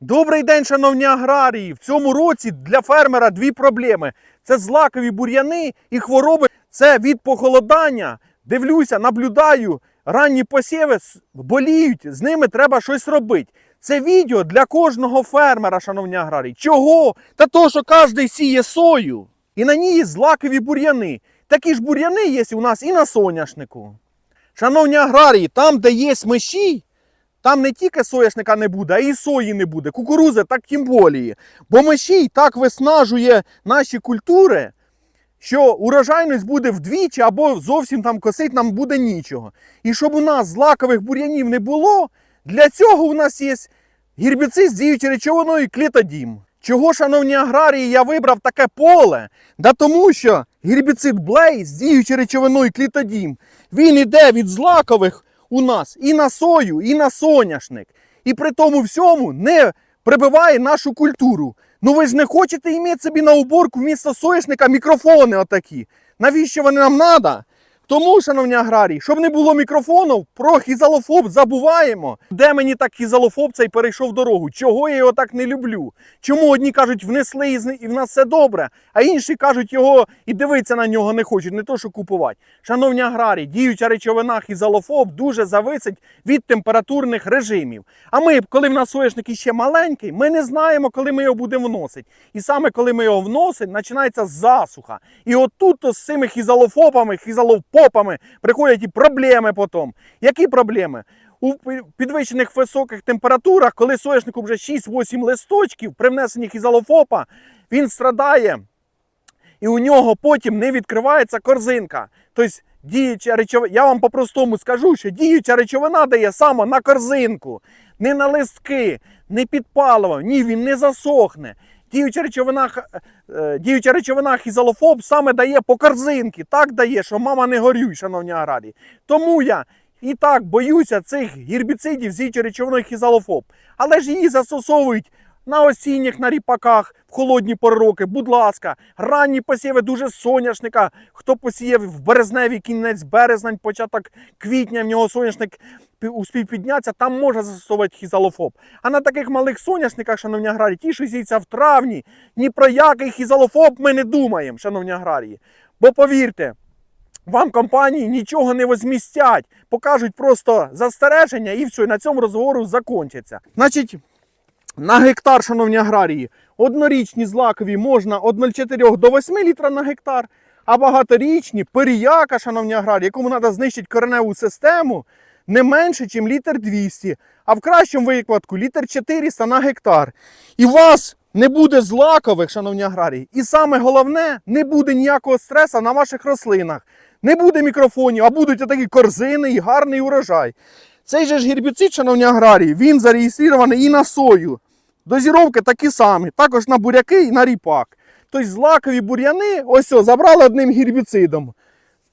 Добрий день, шановні аграрії! В цьому році для фермера дві проблеми: це злакові бур'яни і хвороби. Це від похолодання. Дивлюся, наблюдаю, ранні посіви боліють, з ними треба щось робити. Це відео для кожного фермера, шановні аграрії. Чого? Та того, що кожен сіє сою. І на ній злакові бур'яни. Такі ж бур'яни є у нас і на соняшнику. Шановні аграрії, там, де є миші, там не тільки соняшника не буде, а і сої не буде. Кукурузи так тим боліє. Бо мишій так виснажує наші культури, що урожайність буде вдвічі або зовсім там косить нам буде нічого. І щоб у нас злакових бур'янів не було, для цього у нас є гербіцид з діючою речовиною клітодім. Чого, шановні аграрії, я вибрав таке поле? Да тому що гербіцид Блей з діючою речовиною клітодім, він іде від злакових у нас і на сою, і на соняшник. І при тому всьому не прибиває нашу культуру. Ну ви ж не хочете іметь собі на уборку вмісто соняшника мікрофони отакі. Навіщо вони нам треба? Тому, шановні аграрії, щоб не було мікрофонів, про хізалофоб забуваємо. Де мені так хізалофоб цей перейшов дорогу? Чого я його так не люблю? Чому одні кажуть, внесли і в нас все добре, а інші кажуть, його і дивитися на нього не хочуть, не то що купувати. Шановні аграрії, діюча речовина хізалофоб дуже зависить від температурних режимів. А ми, коли в нас соняшник іще маленький, ми не знаємо, коли ми його будемо вносити. І саме коли ми його вносимо, починається засуха. І отут з цими хізалофобами, хізалопопами приходять і проблеми потім. Які проблеми? У підвищених високих температурах, коли соняшнику вже 6-8 листочків, при внесенні хізалофопа, він страдає і у нього потім не відкривається корзинка. Тобто діюча речовина, я вам по-простому скажу, що діюча речовина дає саме на корзинку, не на листки, не під паливо, ні, він не засохне. Діюча речовина, х- е, діюча речовина хізалофоб саме дає по корзинки. Так дає, що мама не горюй, шановні аграрії. Тому я і так боюся цих гербіцидів з діючою речовиною хізалофоб. Але ж її застосовують на осінніх, на ріпаках, в холодні пори роки, будь ласка, ранні посіви дуже соняшника. Хто посіяв в березневі кінець березень, початок квітня, в нього соняшник успів піднятися, там можна застосовувати хізалофоб. А на таких малих соняшниках, шановні аграрії, ті, що сіються в травні, ні про який хізалофоб ми не думаємо, шановні аграрії. Бо повірте, вам компанії нічого не возмістять, покажуть просто застереження і все, і на цьому розговору закінчиться. Значить, на гектар, шановні аграрії, однорічні злакові можна від 0,4 до 8 літра на гектар, а багаторічні періяка, шановні аграрії, якому треба знищити кореневу систему, не менше, ніж літр 200, а в кращому випадку літр 400 на гектар. І у вас не буде злакових, шановні аграрії. І саме головне, не буде ніякого стресу на ваших рослинах. Не буде мікрофонів, а будуть такі корзини і гарний урожай. Цей же ж гербіцид, шановні аграрії, він зареєстрований і на сою. Дозіровки такі самі, також на буряки і на ріпак. Тобто злакові бур'яни, ось о, забрали одним гербіцидом.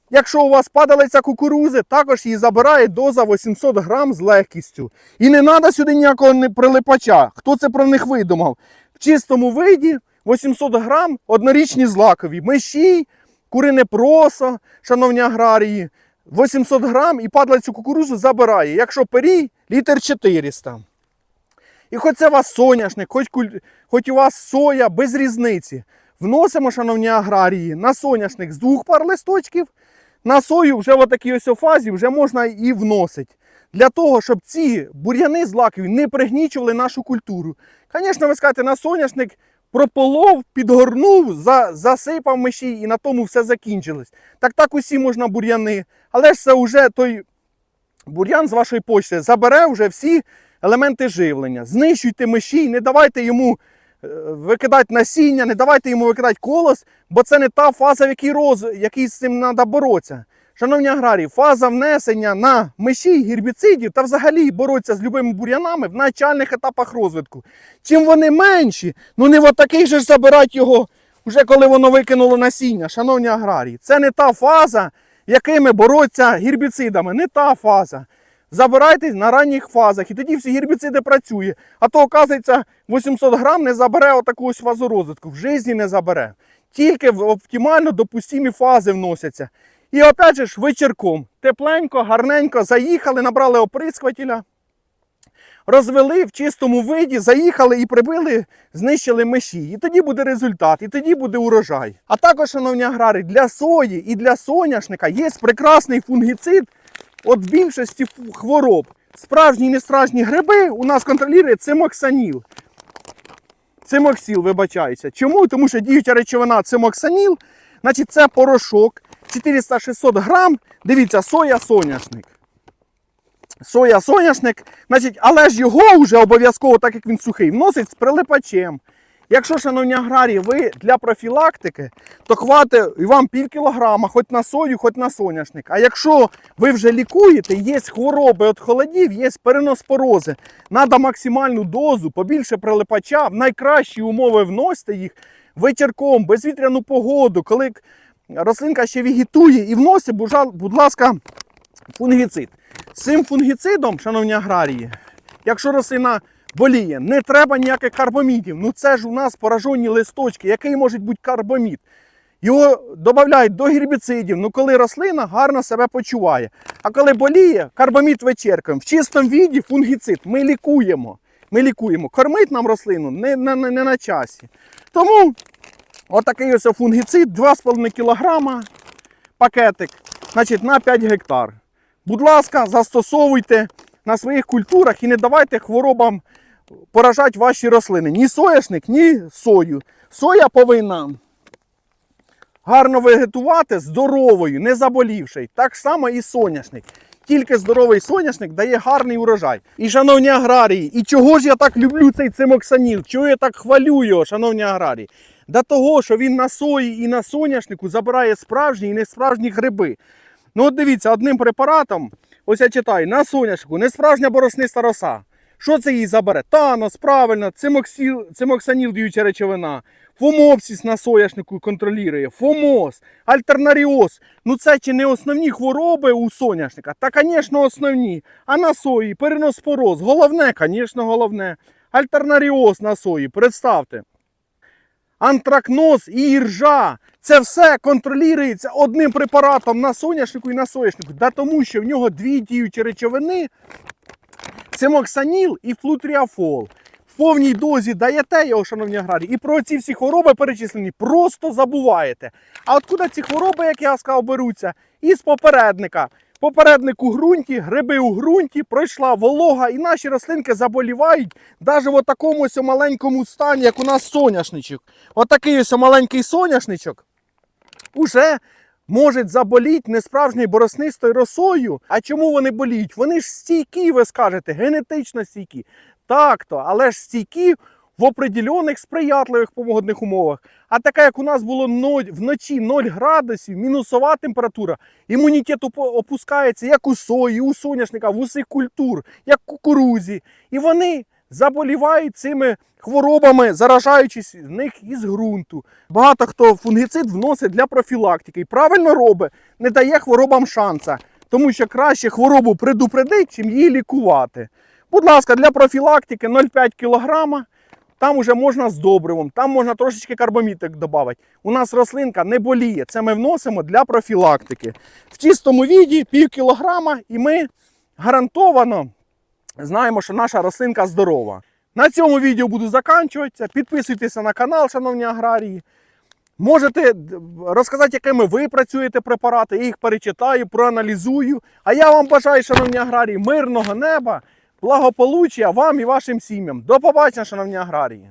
Якщо у вас падалиця кукурузи, також її забирає доза 800 грам з легкістю. І не треба сюди ніякого прилипача. Хто це про них видумав? В чистому виді 800 грам однорічні злакові. Мещій, курине просо, шановні аграрії. 800 грам і падалицю кукурузу забирає. Якщо перій, літр 400. І хоч це у вас соняшник, хоч, куль- хоч у вас соя, без різниці. Вносимо, шановні аграрії, на соняшник з двох пар листочків, на сою вже в такій ось фазі вже можна і вносити. Для того, щоб ці бур'яни злакові не пригнічували нашу культуру. Звісно, ви скажете, на соняшник прополов, підгорнув, за, засипав миші і на тому все закінчилось. Так так усі можна бур'яни. Але ж це вже той бур'ян з вашої почти забере вже всі елементи живлення. Знищуйте миші, не давайте йому е, викидати насіння, не давайте йому викидати колос, бо це не та фаза, в якій, роз... якій з цим треба боротися. Шановні аграрії, фаза внесення на миші, гербіцидів та взагалі боротися з любими бур'янами в начальних етапах розвитку. Чим вони менші, ну не в такий же ж забирати його, вже коли воно викинуло насіння. Шановні аграрії, це не та фаза, якими боротися гербіцидами, не та фаза. Забирайте на ранніх фазах, і тоді всі гербіциди працює. А то, оказується, 800 грам не забере отаку ось фазу розвитку. В житті не забере. Тільки в оптимально допустимі фази вносяться. І опять же ж вечірком. Тепленько, гарненько, заїхали, набрали оприскувателя. розвели в чистому виді, заїхали і прибили, знищили миші. І тоді буде результат, і тоді буде урожай. А також, шановні аграри, для сої і для соняшника є прекрасний фунгіцид от в більшості хвороб. Справжні і несправжні гриби у нас контролює цимоксаніл. Цимоксіл, вибачаюся. Чому? Тому що діюча речовина цимоксаніл, значить це порошок 400-600 грам. Дивіться, соя соняшник. Соя соняшник, значить, але ж його вже обов'язково, так як він сухий, вносить з прилипачем. Якщо, шановні аграрії, ви для профілактики, то хватить і вам пів кілограма, хоч на сою, хоч на соняшник. А якщо ви вже лікуєте, є хвороби від холодів, є переноспорози, треба максимальну дозу, побільше прилипача, в найкращі умови вносите їх вечірком, безвітряну погоду, коли рослинка ще вегетує, і вносить, будь ласка, фунгіцид. З цим фунгіцидом, шановні аграрії, якщо рослина боліє, не треба ніяких карбомідів. Ну це ж у нас поражені листочки. Який може бути карбомід? Його додають до гербіцидів, ну коли рослина гарно себе почуває. А коли боліє, карбомід вечірком. В чистому віді фунгіцид ми лікуємо. Ми лікуємо. Кормить нам рослину не, не, не, не на часі. Тому отакий ось фунгіцид 2,5 кг пакетик значить, на 5 гектар. Будь ласка, застосовуйте на своїх культурах і не давайте хворобам поражати ваші рослини. Ні соняшник, ні сою. Соя повинна гарно вегетувати здоровою, не заболівши. Так само і соняшник. Тільки здоровий соняшник дає гарний урожай. І, шановні аграрії, і чого ж я так люблю цей цимоксаніл? Чого я так хвалю його, шановні аграрії? До того, що він на сої і на соняшнику забирає справжні і несправжні гриби. Ну от дивіться, одним препаратом, ось я читаю, на соняшнику несправжня боросниста роса. Що це їй забере? Танос, правильно, цимоксіл, цимоксаніл діюча речовина. Фомопсіс на соняшнику контролює, фомоз, альтернаріоз. Ну це чи не основні хвороби у соняшника? Та, звісно, основні. А на сої переноспороз. Головне, звісно, головне. Альтернаріоз на сої. Представте. Антракноз і іржа. Це все контролюється одним препаратом на соняшнику і на соняшнику. Да тому що в нього дві діючі речовини цимоксаніл і флутріафол. В повній дозі даєте його, шановні аграрії, і про ці всі хвороби перечислені просто забуваєте. А откуда ці хвороби, як я сказав, беруться? Із попередника. Попередник у ґрунті, гриби у ґрунті, пройшла волога, і наші рослинки заболівають навіть в такому маленькому стані, як у нас соняшничок. Отакий ось маленький соняшничок уже може заболіти несправжньою бороснистою росою. А чому вони боліють? Вони ж стійкі, ви скажете, генетично стійкі. Так то, але ж стійкі в определених сприятливих погодних умовах. А така, як у нас було вночі 0 градусів, мінусова температура, імунітет опускається як у сої, у соняшника, в усіх культур, як кукурузі. І вони заболівають цими хворобами, заражаючись з них із ґрунту. Багато хто фунгіцид вносить для профілактики і правильно робить, не дає хворобам шанса, тому що краще хворобу предупредить, чим її лікувати. Будь ласка, для профілактики 0,5 кг. Там вже можна з добривом, там можна трошечки карбомітик додати. У нас рослинка не боліє. Це ми вносимо для профілактики. В чистому віді пів кілограма, і ми гарантовано знаємо, що наша рослинка здорова. На цьому відео буду закінчуватися. Підписуйтеся на канал, шановні аграрії. Можете розказати, якими ви працюєте препарати, я їх перечитаю, проаналізую. А я вам бажаю, шановні аграрії, мирного неба, благополуччя вам і вашим сім'ям. До побачення, шановні аграрії.